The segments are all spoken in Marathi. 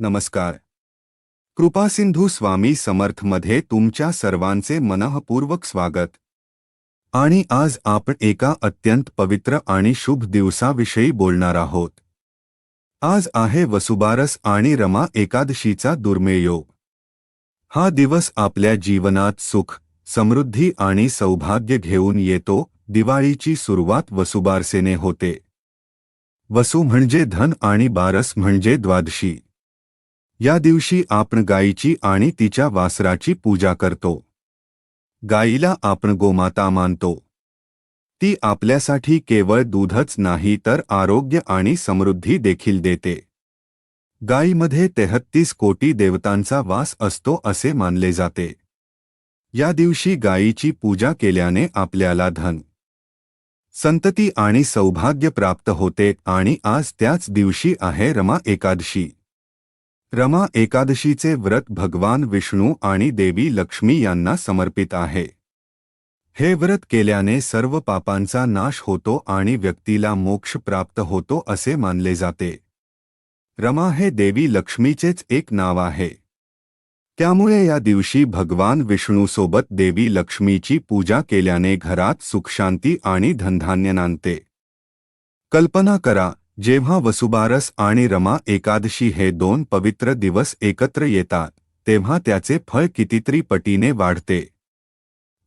नमस्कार. कृपासिंधू स्वामी समर्थमध्ये तुमच्या सर्वांचे मनःपूर्वक स्वागत. आणि आज आपण एका अत्यंत पवित्र आणि शुभ दिवसाविषयी बोलणार आहोत. आज आहे वसुबारस आणि रमा एकादशीचा दुर्मेळ योग हा दिवस आपल्या जीवनात सुख समृद्धी आणि सौभाग्य घेऊन येतो दिवाळीची सुरुवात वसुबारसेने होते. वसु म्हणजे धन आणि बारस म्हणजे द्वादशी. या दिवशी आपण गायीची आणि तिच्या वासराची पूजा करतो. गायीला आपण गोमाता मानतो. ती आपल्यासाठी केवळ दूधच नाही तर आरोग्य आणि समृद्धी देखील देते. गायीमध्ये तेहत्तीस कोटी देवतांचा वास असतो असे मानले जाते. या दिवशी गायीची पूजा केल्याने आपल्याला धन संतती आणि सौभाग्य प्राप्त होते आणि आज त्याच दिवशी आहे रमा एकादशी. रमा एकादशीचे व्रत भगवान विष्णू आणि देवी लक्ष्मी यांना समर्पित आहे. हे व्रत केल्याने सर्व पापांचा नाश होतो आणि व्यक्तीला मोक्ष प्राप्त होतो असे मानले जाते. रमा हे देवी लक्ष्मीचेच एक नाव आहे. त्यामुळे या दिवशी भगवान विष्णूसोबत देवी लक्ष्मीची पूजा केल्याने घरात सुखशांती आणि धनधान्य नांदते. कल्पना करा जेव्हा वसुबारस आणि रमा एकादशी हे दोन पवित्र दिवस एकत्र येतात तेव्हा त्याचे फळ कितीतरी पटीने वाढते.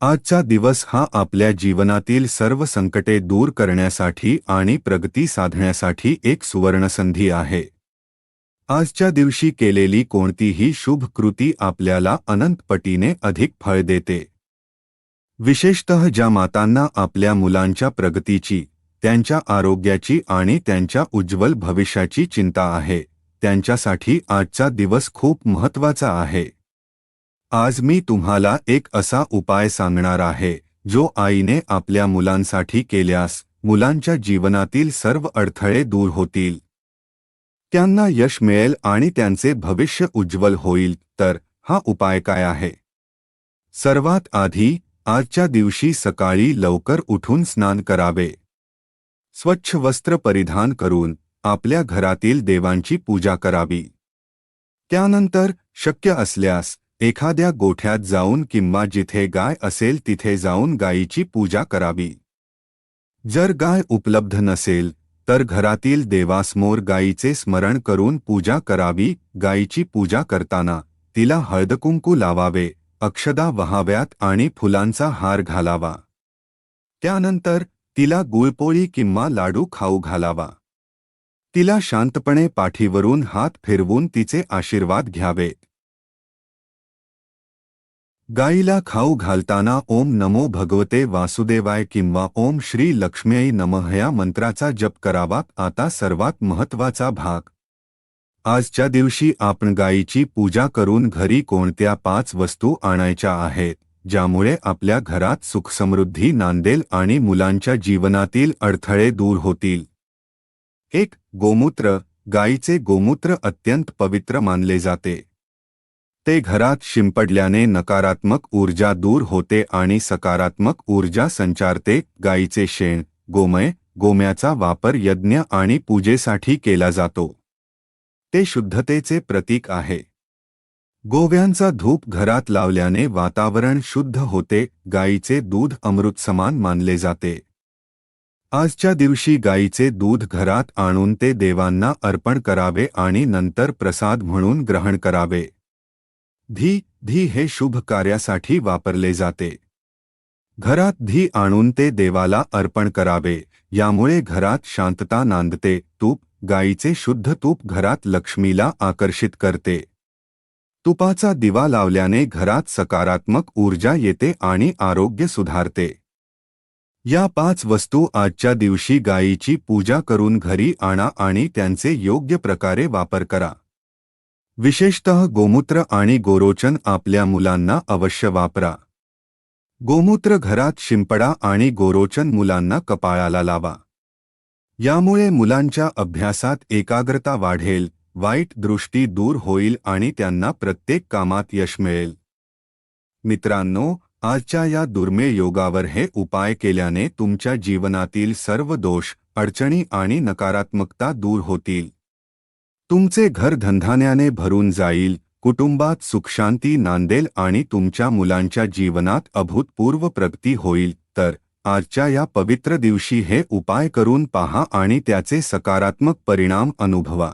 आजचा दिवस हा आपल्या जीवनातील सर्व संकटे दूर करण्यासाठी आणि प्रगती साधण्यासाठी एक सुवर्णसंधी आहे. आजच्या दिवशी केलेली कोणतीही शुभ कृती आपल्याला अनंत पटीने अधिक फळ देते. विशेषतः ज्या मातांना आपल्या मुलांच्या प्रगतीची त्यांच्या आरोग्याची आणि त्यांच्या उज्ज्वल भविष्याची चिंता आहे. त्यांच्यासाठी आजचा दिवस खूप महत्त्वाचा आहे. आज मी तुम्हाला एक असा उपाय सांगणार आहे जो आईने आपल्या मुलांसाठी केल्यास मुलांच्या जीवनातील सर्व अडथळे दूर होतील. त्यांना यश मिळेल आणि त्यांचे भविष्य उज्ज्वल होईल तर हा उपाय काय आहे? सर्वात आधी आजच्या दिवशी सकाळी लवकर उठून स्नान करावे. स्वच्छ वस्त्र परिधान करून आपल्या घरातील देवांची पूजा करावी. त्यानंतर शक्य असल्यास एखाद्या गोठ्यात जाऊन किंवा जिथे गाय असेल तिथे जाऊन गायीची पूजा करावी. जर गाय उपलब्ध नसेल तर घरातील देवासमोर गायीचे स्मरण करून पूजा करावी. गायीची पूजा करताना तिला हळदकुंकू लावावे अक्षदा वहाव्यात आणि फुलांचा हार घालावा. त्यानंतर तिला गुळपोळी किंवा लाडू खाऊ घालावा. तिला शांतपणे पाठीवरून हात फिरवून तिचे आशीर्वाद घ्यावे. गाईला खाऊ घालताना ओम नमो भगवते वासुदेवाय किंवा ओम श्री लक्ष्म्यै नमः या मंत्राचा जप करावा आता सर्वात महत्त्वाचा भाग. आजच्या दिवशी आपण गायीची पूजा करून घरी कोणत्या पाच वस्तू आणायच्या आहेत? ज्यामुळे आपल्या घरात सुखसमृद्धी नांदेल आणि मुलांच्या जीवनातील अडथळे दूर होतील. एक गोमूत्र. गायीचे गोमूत्र अत्यंत पवित्र मानले जाते. ते घरात शिंपडल्याने नकारात्मक ऊर्जा दूर होते आणि सकारात्मक ऊर्जा संचारते. गायीचे शेण गोमय गोम्याचा वापर यज्ञ आणि पूजेसाठी केला जातो. ते शुद्धतेचे प्रतीक आहे. गोव्यांचा धूप घरात लावल्याने वातावरण शुद्ध होते गायीचे दूध अमृत समान मानले जाते. आजच्या दिवशी गायीचे दूध घरात आणून ते देवांना अर्पण करावे आणि नंतर प्रसाद म्हणून ग्रहण करावे. धी धी हे शुभ कार्यासाठी वापरले जाते. घरात धी आणून ते देवाला अर्पण करावे यामुळे घरात शांतता नांदते तूप गायीचे शुद्ध तूप घरात लक्ष्मीला आकर्षित करते. तुपाचा दिवा लावल्याने घरात सकारात्मक ऊर्जा येते आणि आरोग्य सुधारते. या पाच वस्तू आजच्या दिवशी गायीची पूजा करून घरी आणा आणि त्यांचे योग्य प्रकारे वापर करा. विशेषतः गोमूत्र आणि गोरोचन आपल्या मुलांना अवश्य वापरा. गोमूत्र घरात शिंपडा आणि गोरोचन मुलांना कपाळाला लावा. यामुळे मुलांच्या अभ्यासात एकाग्रता वाढेल वाईट दृष्टी दूर होईल आणि त्यांना प्रत्येक कामात यश मिळेल. मित्रांनो आजच्या या दुर्मिळ योगावर हे उपाय केल्याने तुमच्या जीवनातील सर्व दोष अडचणी आणि नकारात्मकता दूर होतील. तुमचे घर धंधान्याने भरून जाईल कुटुंबात सुखशांती नांदेल आणि तुमच्या मुलांच्या जीवनात अभूतपूर्व प्रगती होईल तर आजच्या या पवित्र दिवशी हे उपाय करून पहा आणि त्याचे सकारात्मक परिणाम अनुभवा.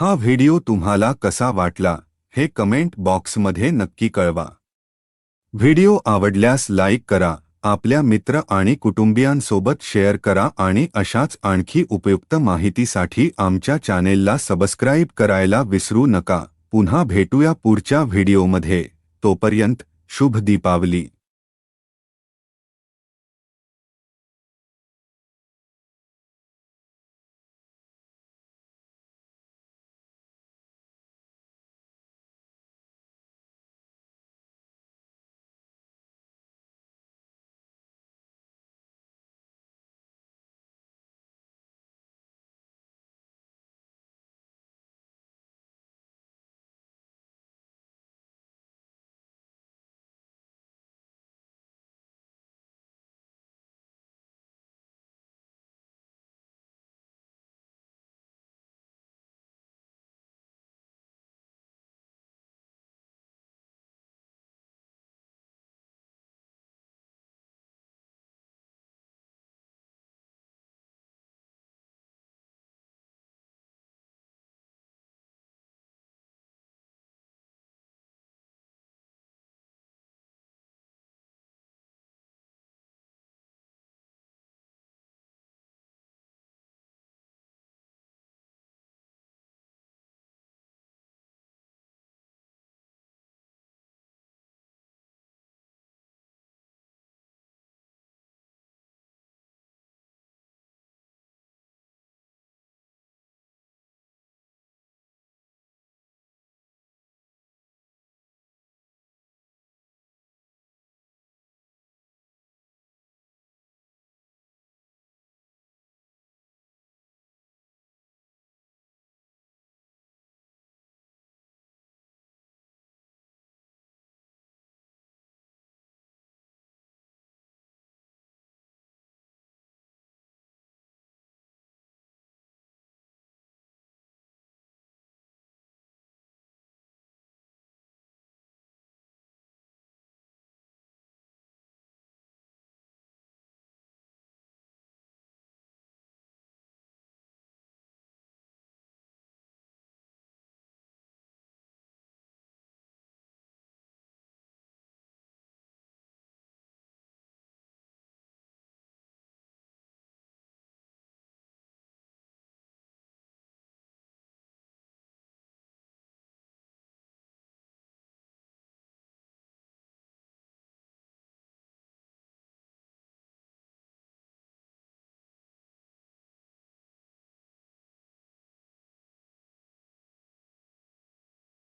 हा व्हिडिओ तुम्हाला कसा वाटला हे कमेंट बॉक्समध्ये नक्की कळवा. व्हिडिओ आवडल्यास लाईक करा आपल्या मित्र आणि कुटुंबियांसोबत शेअर करा आणि अशाच आणखी उपयुक्त माहितीसाठी आमच्या चॅनेलला सबस्क्राईब करायला विसरू नका. पुन्हा भेटूया पुढच्या व्हिडिओमध्ये. तोपर्यंत शुभ दीपावली.